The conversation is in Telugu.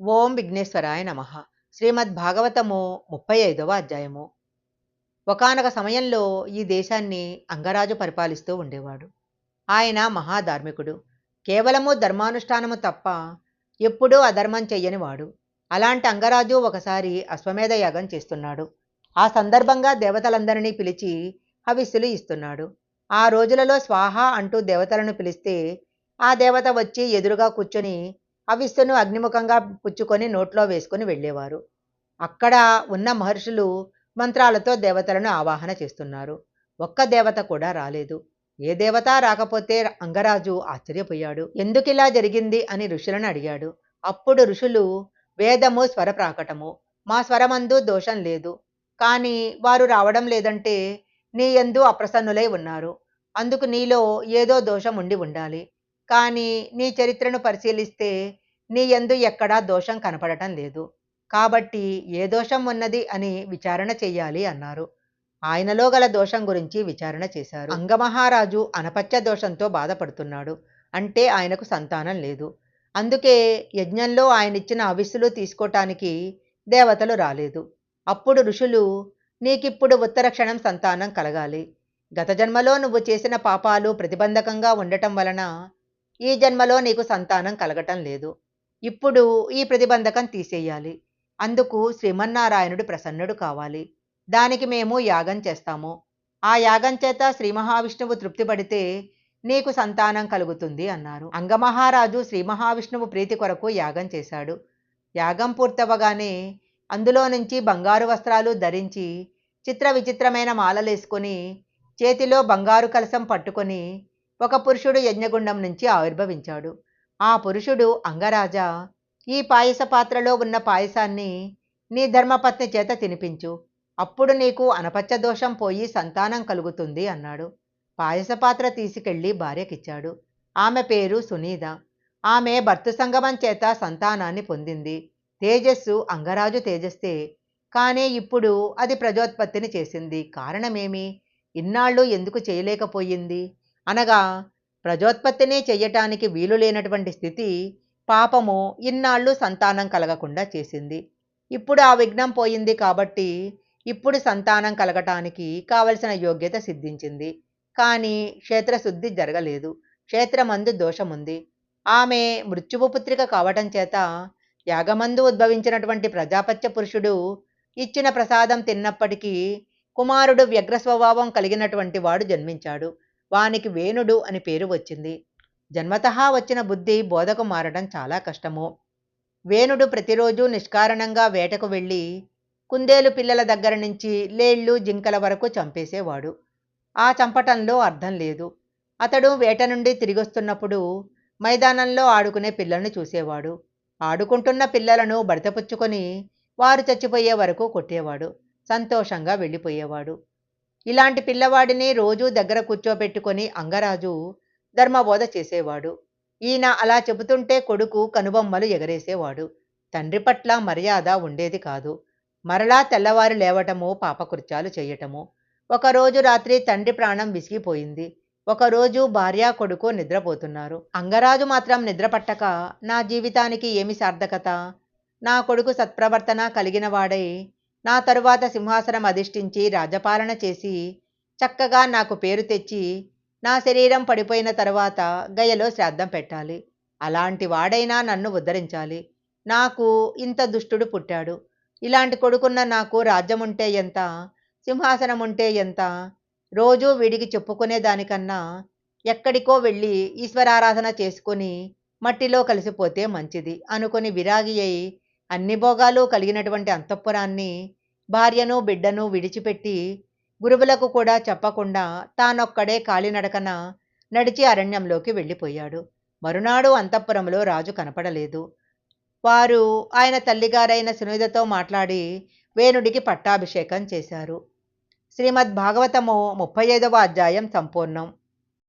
ఓం విఘ్నేశ్వరాయ నమ. శ్రీమద్ భాగవతము ముప్పై ఐదవ అధ్యాయము. ఒకానొక సమయంలో ఈ దేశాన్ని అంగరాజు పరిపాలిస్తూ ఉండేవాడు. ఆయన మహాధార్మికుడు. కేవలము ధర్మానుష్ఠానము తప్ప ఎప్పుడూ అధర్మం చెయ్యనివాడు అలాంటి అంగరాజు ఒకసారి అశ్వమేధ యాగం చేస్తున్నాడు. ఆ సందర్భంగా దేవతలందరినీ పిలిచి హవిస్సులు ఇస్తున్నాడు. ఆ రోజులలో స్వాహ అంటూ దేవతలను పిలిస్తే ఆ దేవత వచ్చి ఎదురుగా కూర్చొని హవిస్సును అగ్నిముఖంగా పుచ్చుకొని నోట్లో వేసుకొని వెళ్ళేవారు. అక్కడ ఉన్న మహర్షులు మంత్రాలతో దేవతలను ఆవాహన చేస్తున్నారు. ఒక్క దేవత కూడా రాలేదు. ఏ దేవత రాకపోతే అంగరాజు ఆశ్చర్యపోయాడు. ఎందుకిలా జరిగింది అని ఋషులను అడిగాడు. అప్పుడు ఋషులు వేదము స్వర ప్రాకటము. మా స్వరమందు దోషం లేదు. కానీ వారు రావడం లేదంటే నీ ఎందు అప్రసన్నులై ఉన్నారు. అందుకు నీలో ఏదో దోషం ఉండి ఉండాలి. కానీ నీ చరిత్రను పరిశీలిస్తే నీ ఎందు ఎక్కడా దోషం కనపడటం లేదు. కాబట్టి ఏ దోషం ఉన్నది అని విచారణ చెయ్యాలి అన్నారు. ఆయనలో గల దోషం గురించి విచారణ చేశారు. అంగమహారాజు అనపత్య దోషంతో బాధపడుతున్నాడు. అంటే ఆయనకు సంతానం లేదు. అందుకే యజ్ఞంలో ఆయనిచ్చిన అవిస్సులు తీసుకోవటానికి దేవతలు రాలేదు. అప్పుడు ఋషులు నీకిప్పుడు ఉత్తర క్షణం సంతానం కలగాలి. గత జన్మలో నువ్వు చేసిన పాపాలు ప్రతిబంధకంగా ఉండటం వలన ఈ జన్మలో నీకు సంతానం కలగటం లేదు. ఇప్పుడు ఈ ప్రతిబంధకం తీసేయాలి. అందుకు శ్రీమన్నారాయణుడు ప్రసన్నుడు కావాలి. దానికి మేము యాగం చేస్తాము. ఆ యాగం చేత శ్రీ మహావిష్ణువు తృప్తిపడితే నీకు సంతానం కలుగుతుంది అన్నారు. అంగమహారాజు శ్రీ మహావిష్ణువు ప్రీతి కొరకు యాగం చేశాడు. యాగం పూర్తవగానే అందులో నుంచి బంగారు వస్త్రాలు ధరించి చిత్ర విచిత్రమైన మాలలేసుకొని చేతిలో బంగారు కలసం పట్టుకొని ఒక పురుషుడు యజ్ఞగుండం నుంచి ఆవిర్భవించాడు. ఆ పురుషుడు అంగరాజా ఈ పాయస పాత్రలో ఉన్న పాయసాన్ని నీ ధర్మపత్ని చేత తినిపించు. అప్పుడు నీకు అనపచ్చ దోషం పోయి సంతానం కలుగుతుంది అన్నాడు. పాయస పాత్ర తీసుకెళ్ళి భార్యకిచ్చాడు. ఆమె పేరు సునీద ఆమె భర్త సంగమం చేత సంతానాన్ని పొందింది. తేజస్సు అంగరాజు తేజస్తే. కానీ ఇప్పుడు అది ప్రజోత్పత్తిని చేసింది. కారణమేమి? ఇన్నాళ్ళు ఎందుకు చేయలేకపోయింది? అనగా ప్రజోత్పత్తినే చెయ్యటానికి వీలు లేనటువంటి స్థితి పాపము ఇన్నాళ్ళు సంతానం కలగకుండా చేసింది. ఇప్పుడు ఆ విఘ్నం పోయింది కాబట్టి ఇప్పుడు సంతానం కలగటానికి కావలసిన యోగ్యత సిద్ధించింది. కానీ క్షేత్రశుద్ధి జరగలేదు. క్షేత్రమందు దోషముంది. ఆమె మృత్యువు పుత్రిక కావటం చేత యాగమందు ఉద్భవించినటువంటి ప్రజాపత్య పురుషుడు ఇచ్చిన ప్రసాదం తిన్నప్పటికీ కుమారుడు వ్యగ్ర స్వభావం కలిగినటువంటి వాడు జన్మించాడు. వానికి వేణుడు అని పేరు వచ్చింది. జన్మతహా వచ్చిన బుద్ధి బోధకు మారడం చాలా కష్టము. వేణుడు ప్రతిరోజు నిష్కారణంగా వేటకు వెళ్ళి కుందేలు పిల్లల దగ్గర నుంచి లేళ్ళు జింకల వరకు చంపేసేవాడు. ఆ చంపటంలో అర్థం లేదు. అతడు వేట నుండి తిరిగొస్తున్నప్పుడు మైదానంలో ఆడుకునే పిల్లల్ని చూసేవాడు. ఆడుకుంటున్న పిల్లలను బడతపుచ్చుకొని వారు చచ్చిపోయే వరకు కొట్టేవాడు. సంతోషంగా వెళ్ళిపోయేవాడు. ఇలాంటి పిల్లవాడిని రోజూ దగ్గర కూర్చోబెట్టుకొని అంగరాజు ధర్మబోధ చేసేవాడు. ఈయన అలా చెబుతుంటే కొడుకు కనుబొమ్మలు ఎగరేసేవాడు. తండ్రి పట్ల మర్యాద ఉండేది కాదు. మరలా తెల్లవారు లేవటము పాపకృత్యాలు చేయటము. ఒకరోజు రాత్రి తండ్రి ప్రాణం విసిగిపోయింది. ఒకరోజు భార్య కొడుకు నిద్రపోతున్నారు. అంగరాజు మాత్రం నిద్రపట్టక నా జీవితానికి ఏమి సార్థకత? నా కొడుకు సత్ప్రవర్తన కలిగినవాడై నా తరువాత సింహాసనం అధిష్ఠించి రాజపాలన చేసి చక్కగా నాకు పేరు తెచ్చి నా శరీరం పడిపోయిన తర్వాత గయలో శ్రాద్ధం పెట్టాలి. అలాంటి వాడైనా నన్ను ఉద్ధరించాలి. నాకు ఇంత దుష్టుడు పుట్టాడు. ఇలాంటి కొడుకున్న నాకు రాజ్యం ఉంటే ఎంత? సింహాసనం ఉంటే ఎంత? రోజూ వీడికి చెప్పుకునే దానికన్నా ఎక్కడికో వెళ్ళి ఈశ్వరారాధన చేసుకొని మట్టిలో కలిసిపోతే మంచిది అనుకొని విరాగి అయి అన్ని భోగాలు కలిగినటువంటి అంతఃపురాన్ని భార్యను బిడ్డను విడిచిపెట్టి గురువులకు కూడా చెప్పకుండా తానొక్కడే కాలినడకన నడిచి అరణ్యంలోకి వెళ్ళిపోయాడు. మరునాడు అంతఃపురంలో రాజు కనపడలేదు. వారు ఆయన తల్లిగారైన సునీదతో మాట్లాడి వేణుడికి పట్టాభిషేకం చేశారు. శ్రీమద్ భాగవతము ముప్పై ఐదవ అధ్యాయం సంపూర్ణం.